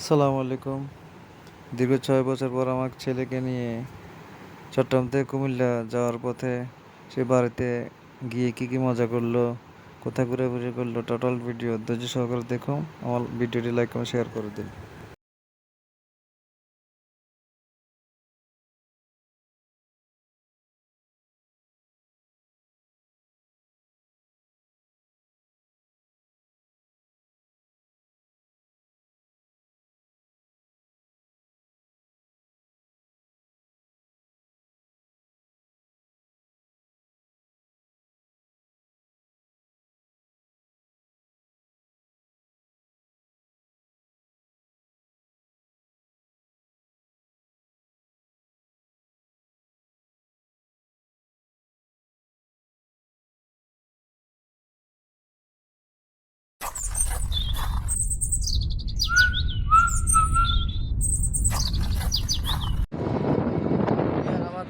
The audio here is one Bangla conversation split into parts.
আসসালামু আলাইকুম। দীর্ঘ ছয় বছর পর আমার ছেলেকে নিয়ে চট্টগ্রাম থেকে কুমিল্লা যাওয়ার পথে সে বাড়িতে গিয়ে কী কী মজা করল, কোথায় ঘুরে করল টোটাল ভিডিও ধৈর্য সহকারে দেখুন। আমার ভিডিওটি লাইক এবং শেয়ার করে দিন।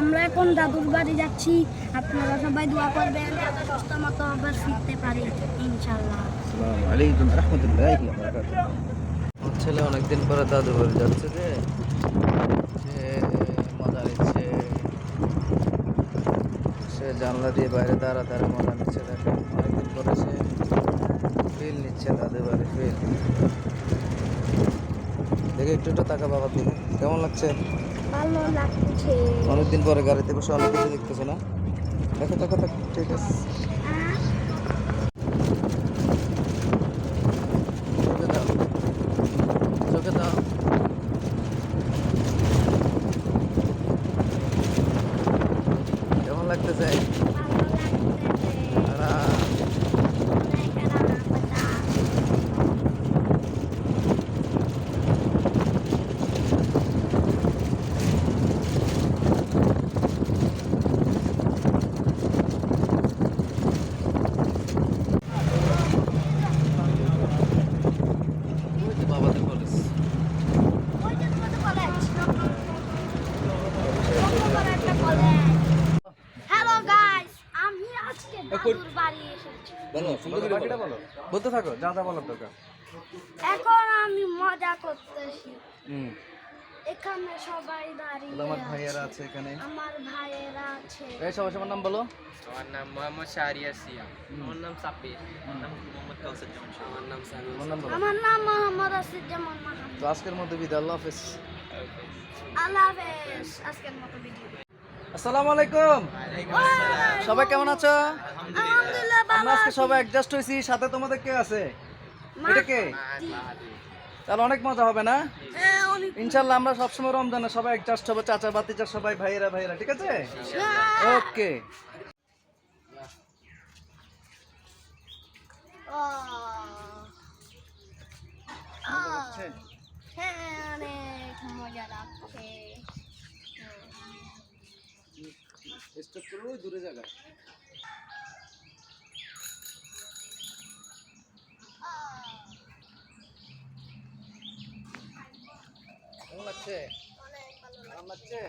আমরা এখন দাদুর বাড়ি যাচ্ছি। আপনারা সবাই দোয়া করবেন যাতে সুস্থ মতো আবার ফিরতে পারি ইনশাল্লাহ আসসালামু আলাইকুম রহমতুল্লাহ আমার ছেলে অনেকদিন পরে দাদু বাড়ি যাচ্ছে যে মজা নিচ্ছে। সে জানলা দিয়ে বাইরে দাঁড়া দাঁড়া মজা নিচ্ছে দেখে। অনেকদিন পরে সে ফিল নিচ্ছে দাদু বাড়ি ফিল দেখে একটু একটু টাকা বাবার দিকে। কেমন লাগছে? অনেকদিন পরে গাড়িতে বসে অনেক কিছু দেখতেছে না। দেখো দেখো দেখো ঠিক আছে চোখে দাও চোখে দাও কেমন লাগতেছে আরাম। ওই তো বাবাদের কলেজ হ্যালো গাইস আমি আজকে দাদুর বাড়ি এসেছি বলো বাকিটা বলো বলতে থাকো যা যা বলার দরকার। এখন আমি মজা করতেছি। হুম। এখানে সবাই দাঁড়িয়ে আমার আছে। ভাইয়েরা আছে এখানে? আমার ভাইয়েরা আছে। এই সবার সবার নাম বলো। আমার নাম মোহাম্মদ শাহরিয়ার সিয়াম। আমার নাম সাব্বির। আমার নাম মোহাম্মদ কাউসার জামান আমার নাম আমার নাম বলো। আমার নাম মোহাম্মদ আসিফুজ্জামান মাহমুদ তো আজকের মধ্যে বিদায় আল্লাহ হাফেজ। আল্লাহ হাফেজ। আজকের মতো ভিডিও আসসালামু আলাইকুম। সবাই কেমন আছো? আলহামদুলিল্লাহ। আমরা আজকে সবাই অ্যাডজাস্ট হয়েছি সাথে তোমাদের কে আছে? এটা কে? তাহলে অনেক মজা হবে না? হ্যাঁ, ইনশাল্লাহ আমরা সবসময় রমজানে সবাই অ্যাডজাস্ট হবে চাচা বাতিচা সবাই ভাইয়েরা ভাইয়েরা ঠিক আছে? ওকে। হ্যাঁ করো ওই দূরে জায়গা কেমন লাগছে? লাগছে?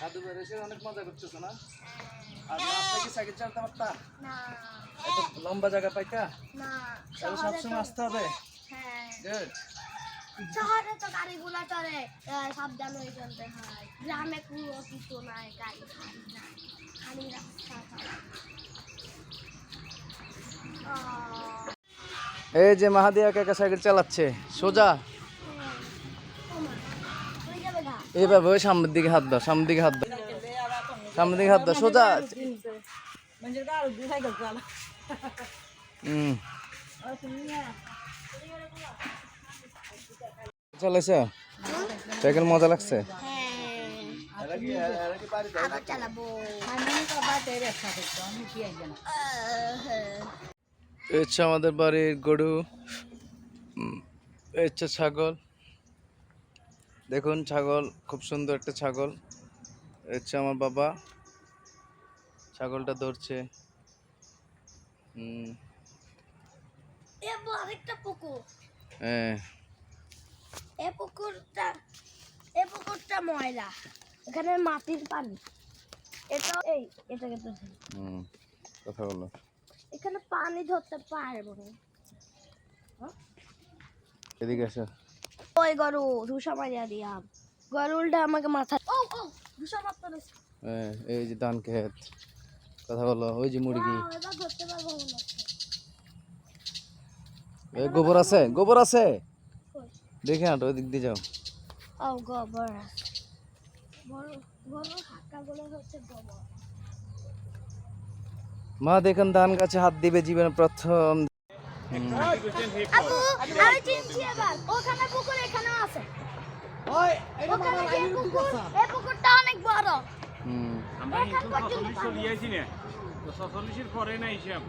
দাদু বের এসে অনেক মজা করতেছো না? আর আপনি কি সাইকেল চালাতে পারতা? এত লম্বা জায়গা পাইতা? তাহলে সবসময় আসতে হবে। হ্যাঁ। গুড শহরে তো গাড়িগুলো চলে সাবধান হয়ে চলতে হয়। গ্রামে কোনো কিছু নাই গাড়ি খালি রাস্তা এই যে মাহাদিয়া কাকা সাইকেল চালাচ্ছে সোজা। এইভাবে ওই সামনের দিকে হাত দাও, সামনের দিকে হাত দাও। সামনের দিকে হাত দাও, সোজা। হুম। সাইকেল মজা লাগছে? হচ্ছে আমাদের বাড়ির গরু হচ্ছে ছাগল। দেখুন ছাগল খুব সুন্দর একটা ছাগল। হচ্ছে আমার বাবা। ছাগলটা ধরছে। আরেকটা পুকুর। হ্যাঁ এ পুকুরটা এ পুকুরটা ময়লা। এখানে মাটির পানি। এটা এই এটাকে তো হুম কথা বলো। এখানে পানি ধরতে পারব না। এদিকে আসো ওই গরু? ধুসা মারিয়া দিয়াম। গরুলটা আমাকে মাথা ও ও ধুসা মারতে হ্যাঁ এই যে ধান ক্ষেত কথা বলো ওই যে মুরগি। এই গোবর আছে গোবর আছে। দেখে ওই দিক দিয়ে যাও। ও গোবর। মা দেখেন ধান গাছে হাত দিবে জীবনের প্রথম আপু আমি চিনছি এবার ওখানে পুকুর এখানেও আছে। ওখানে যে পুকুর এই পুকুরটা অনেক বড়। হুম। এখান পর্যন্ত পানি। ছচল্লিশের পরে না হিসাব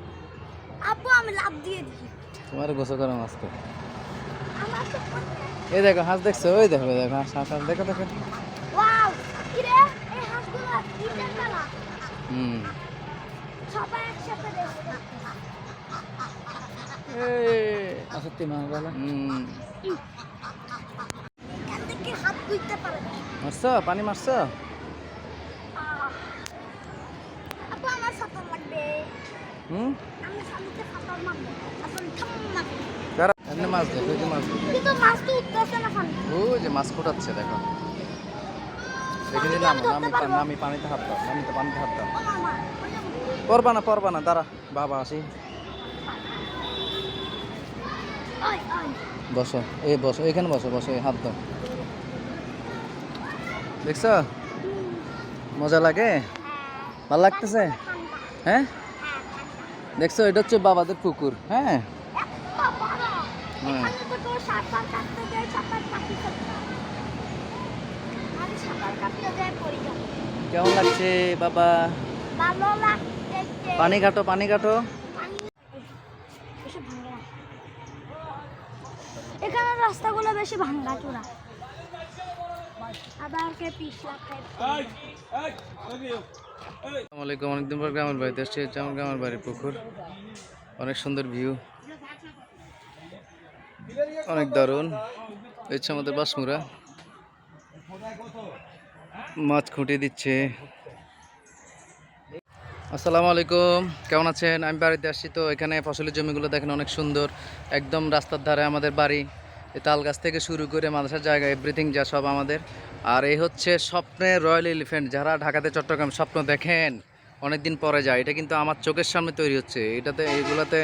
আপু আমি লাভ দিয়ে দিই। তোমার গোসল করা আজকে। আমার তো এই দেখো হাঁস দেখছ? ওই দেখো দেখো হাঁস হাঁস হাঁস দেখো দেখো। ওয়াও কি রে? এই হাঁসগুলো তিনটার বেলা হুম। সবাই একসাথে দেখছে আসত্তি মা বলো। মারছো? পানি মারছো? হুম? আমি সামনে সাঁতার মারবো। আসলে ঠাম মারবো দাঁড়া এমনি মাছ দেখো যে মাছ মাছ যে মাছ দেখো? আমি পানিতে হাত দাও আমি পানিতে হাত দাও। পরবা না পরবা না দাঁড়া। বাবা আসি। বসো এই বসো এখানে বসো বসো এই হাত দাও। দেখছ? মজা লাগে? ভালো লাগতেছে? হ্যাঁ? দেখছ এটা হচ্ছে বাবাদের পুকুর হ্যাঁ? যাব কেমন লাগছে বাবা? পানি কাটো পানি কাটো পানি বেশি ভাঙে না এখানে রাস্তাগুলো বেশি ভাঙ্গা চূড়া। আবার কে পিছলা খায় আসসালামু আলাইকুম অনেকদিন পর গ্রামের বাড়িতে এসেছি হচ্ছে আমার গ্রামের বাড়ির পুকুর। অনেক সুন্দর ভিউ। অনেক দারুণ। এই হচ্ছে আমাদের বাসমুরা মাছ খুঁটে দিচ্ছে। আসসালামু আলাইকুম, কেমন আছেন? আমি বাড়িতে আসছি তো, এখানে ফসলের জমিগুলো দেখেন অনেক সুন্দর, একদম রাস্তার ধারে আমাদের বাড়ি। এই তাল গাছ থেকে শুরু করে মাদ্রাসার জায়গা এভরিথিং যা সব আমাদের। আর এই হচ্ছে স্বপ্নের রয়্যাল এলিফ্যান্ট, যারা ঢাকাতে, চট্টগ্রাম স্বপ্ন দেখেন অনেক দিন পরে যায়। এটা কিন্তু আমার চোখের সামনে তৈরি হচ্ছে। এটাতে এইগুলোতে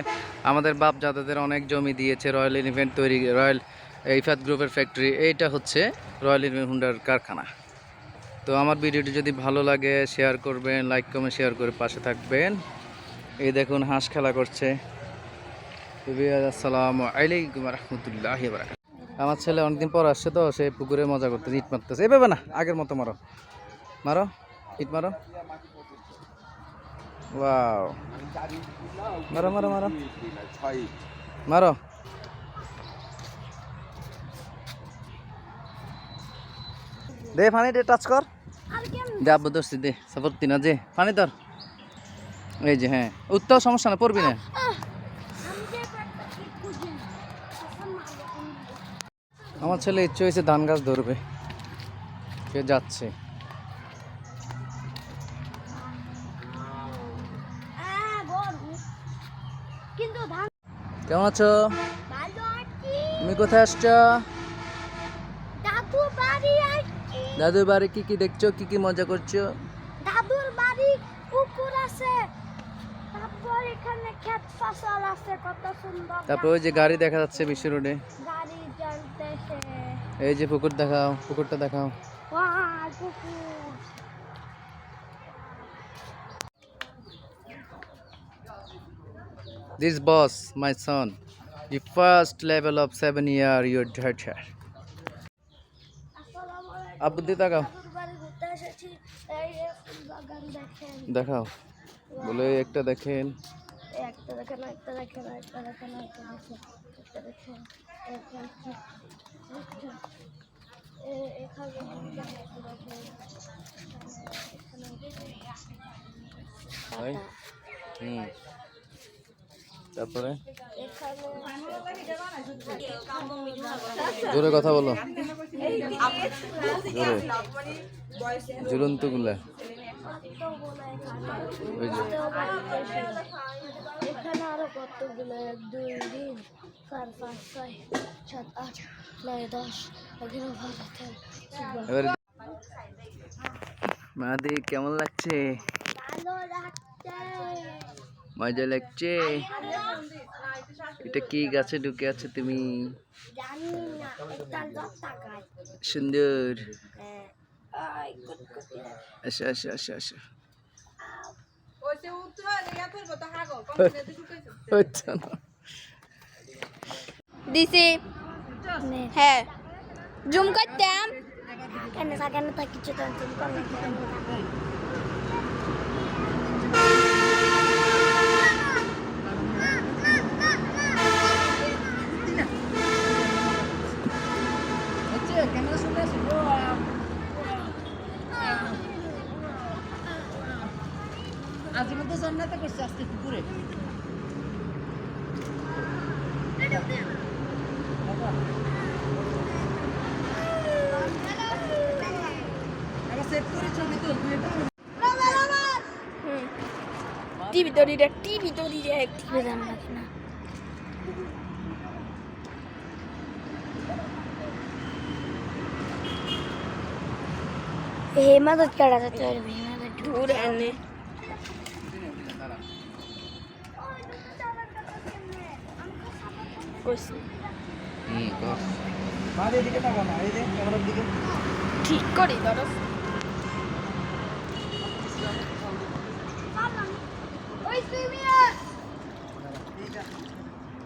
আমাদের বাপ দাদাদের অনেক জমি দিয়েছে, রয়্যাল এলিফ্যান্ট তৈরি, রয়্যাল ইফাত গ্রুপের ফ্যাক্টরি। এইটা হচ্ছে রয়্যাল এলিফ্যান্ট হুন্ডার কারখানা। তো আমার ভিডিওটি যদি ভালো লাগে শেয়ার করবেন লাইক কমে শেয়ার করে পাশে থাকবেন। এই দেখুন, হাঁস খেলা করছে। আসসালামু আলাইকুম রহমতুল্লাহ আমার ছেলে অনেকদিন পর আসছে তো, সে পুকুরে মজা করতেছে, ইট মারতেছে। এভাবে না, আগের মতো মারো। মারো, ইট মারো। ওয়াও। মারো মারো মারো। মারো। দে দে টাচ কর। আর কেন দে সাপত্তি না যে। পানি ধর এই যে হ্যাঁ। উত্তর সমস্যা না, পড়বি না। যে। আমার ছেলে ইচ্ছে হয়েছে ধান গাছ ধরবে। সে যাচ্ছে। কেমন আছো? তুমি কোথায় আসছো? দাদুর বাড়ি কি কি দেখছ? কি কি মজা করছ? দাদুর বাড়ি পুকুর আছে। তারপর এখানে ক্ষেত ফসল আছে কত সুন্দর। তারপর ওই যে গাড়ি দেখা যাচ্ছে বিশ্ব রোডে। গাড়ি চলতেছে। এই যে পুকুর দেখাও পুকুরটা দেখাও। ওয়াও পুকুর। This boss my son the first level of seven year your ঢাচার আব্বুর দিকে তাকাও দেখাও বলে একটা দেখেন একটা দেখেন হুম তারপরে? জোরে কথা বলো। জোরে। জুরন্তগুলা এখানে আরও কতগুলো? এক দুই তিন চার পাঁচ ছয় সাত আট নয় দশ এগারো বারো তেরো মাদি কেমন লাগছে? ভালো লাগছে। মজা লাগছে। এটা কি গাছে ঢুকে আছে তুমি? সুন্দর। আসো আসো হচ্ছে না দিছি হ্যাঁ। জুম করতাম। কেন সাকানে তা কিছু টেনশন করলে টিভি তৈরি রে টিভি তৈরি রে টিভি দাম লাগে না हे मदत करायचं तर मी मदत দূর এনে কইছি হুম কর ঠিক করি ধরো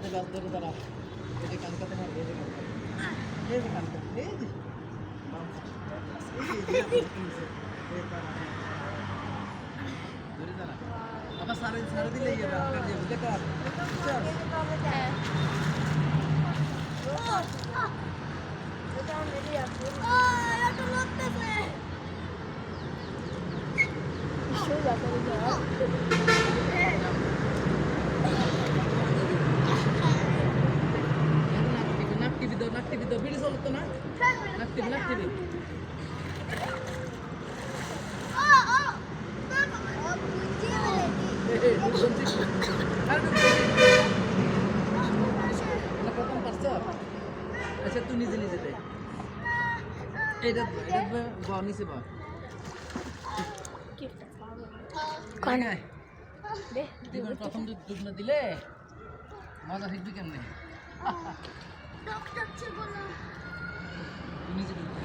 আমাদের গাছ ধরে দাঁড়া এই কানকা তোমার এই যে কানকা এই যে কানকা এই যে আবার সারে সারে দিলে ইয়ে আপনার যে বুঝতে কার Oh, এটা এটা বা নিচে বা কোন এবার প্রথম দুধ দুধ না দিলে মজা শিখবি কেমনে ডক্টর ছিল না তুই নিজে দুধ দে।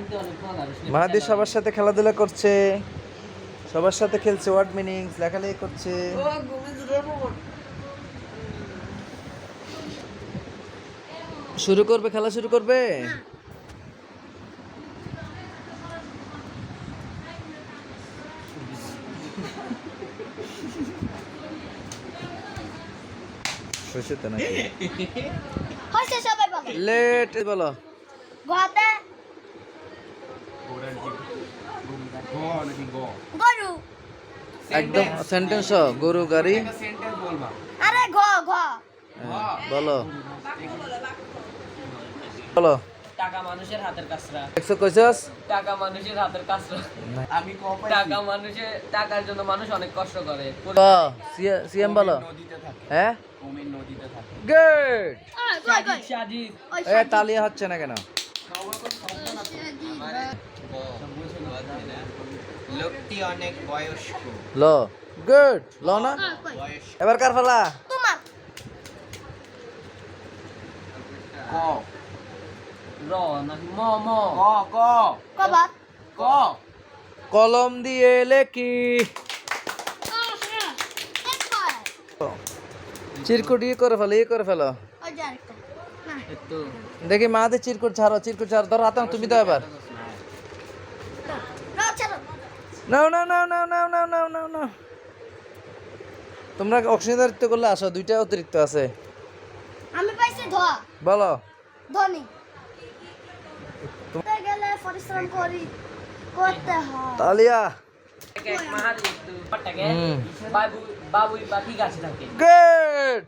মাহাদি সবার সাথে খেলাধুলা করছে সবার সাথে খেলছে ওয়ার্ড মিনিংস লেখালেখি করছে। শুরু করবে খেলা শুরু করবে? হয়েছে তো নাকি? হয়েছে সবাই বলো। লেট বলো। গতে গরু। একদম সেন্টেন্স গরু গাড়ি। আরে ঘ ঘ। বলো। বলো। টাকা মানুষের হাতের কাছরা একশো কইছস? টাকা মানুষের হাতের কাছরা আমি টাকা মানুষের টাকার জন্য মানুষ অনেক কষ্ট করে। সিএম বলো। হ্যাঁ? গুড আয়, কই কই সাজিদ ওই এ তালি হচ্ছে না কেন? লোকটি অনেক বয়স্ক। ল। গুড। ল না? এবার কার ফেলা? তোমার। ক। র না ম ম? ক ক। কবার। ক। কলম দিয়ে লেখি। চিরকুট ইয়ে করে ফেলো ইয়ে করে ফেলো। দেখি মাদের চিরকুট ছাড়ো চিরকুট ছাড়ো। ধরো হাতে তুমি দাও এবার। নাও নাও নাও নাও নাও নাও নাও নাও নাও তোমরা অংশীদারিত্ব করলে আসো দুইটা অতিরিক্ত আছে। আমি পাইছি ধ বলো। ধনী গেলে পরিশ্রম করি? করতে হয়। তালিয়া। গুড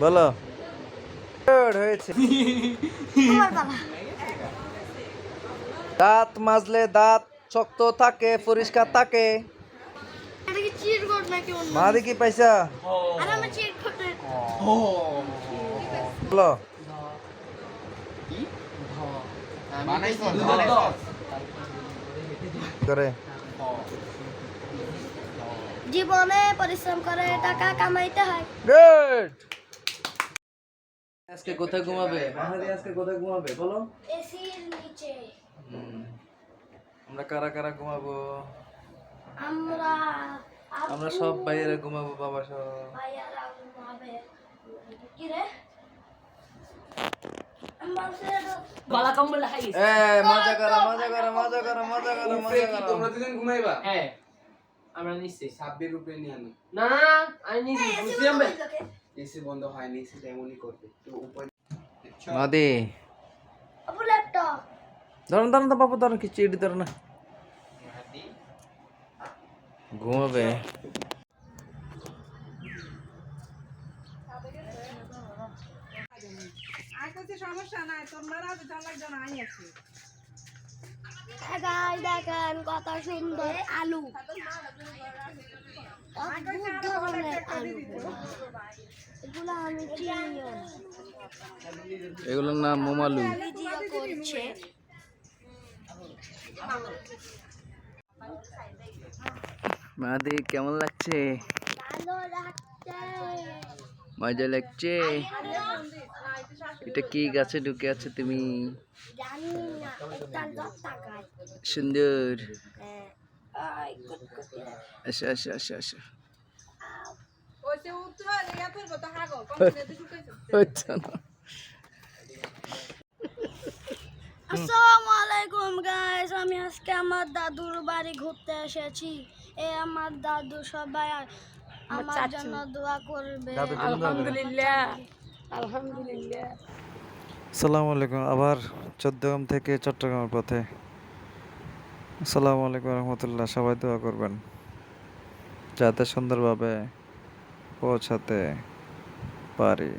বলো। হয়েছে। দাঁত মাজলে দাঁত শক্ত থাকে পরিষ্কার থাকে। এটা কি পাইছা? বলো। করে জীবনে পরিশ্রম করে টাকা কামাইতে হয়। গুড আজকে কোথায় ঘুমাবে? আজকে কোথায় ঘুমাবে? বলো। এসির নিচে। আমরা কারা কারা ঘুমাবো? আমরা আমরা সব বাইরে ঘুমাবো বাবা সব ভাইয়ারা ঘুমাবে। কি রে? কম্বল এ মজা করো মজা করো মজা করো মজা করো মজা করো। হ্যাঁ। আমরা রূপে নিয়ে আনো। না না আমি বন্ধ আমি যাবে। এসি বন্ধ হয়নি এসি তেমনই করবে। তো উপরে মাদি আপু ল্যাপটপ ধরুন ধরুন তো বাবু ধরুন কিছু এটি ধরো না। ঘুমাবে। হ্যাঁ guys, দেখেন কত সুন্দর আলু। অদ্ভুত ধরনের আলু। এগুলো আমি চিনিও না। এগুলোর নাম মোমালু। করছে মাদি কেমন লাগছে? মজা লাগছে? এটা কি গাছে ঢুকে আছে তুমি? সুন্দর। আচ্ছা আচ্ছা আচ্ছা আচ্ছা আচ্ছা না। আসসালামু আলাইকুম গাইস আমি আজকে আমার দাদুর বাড়ি ঘুরতে এসেছি। এ আমার দাদু সবাই আমার জন্য দোয়া করবে। আলহামদুলিল্লাহ। আলহামদুলিল্লাহ। আসসালামু আলাইকুম আবার চোদ্দগ্রাম থেকে চট্টগ্রামের পথে। আসসালামু আলাইকুম রহমতুল্লাহ সবাই দোয়া করবেন। যাতে সুন্দরভাবে পৌঁছাতে পারি।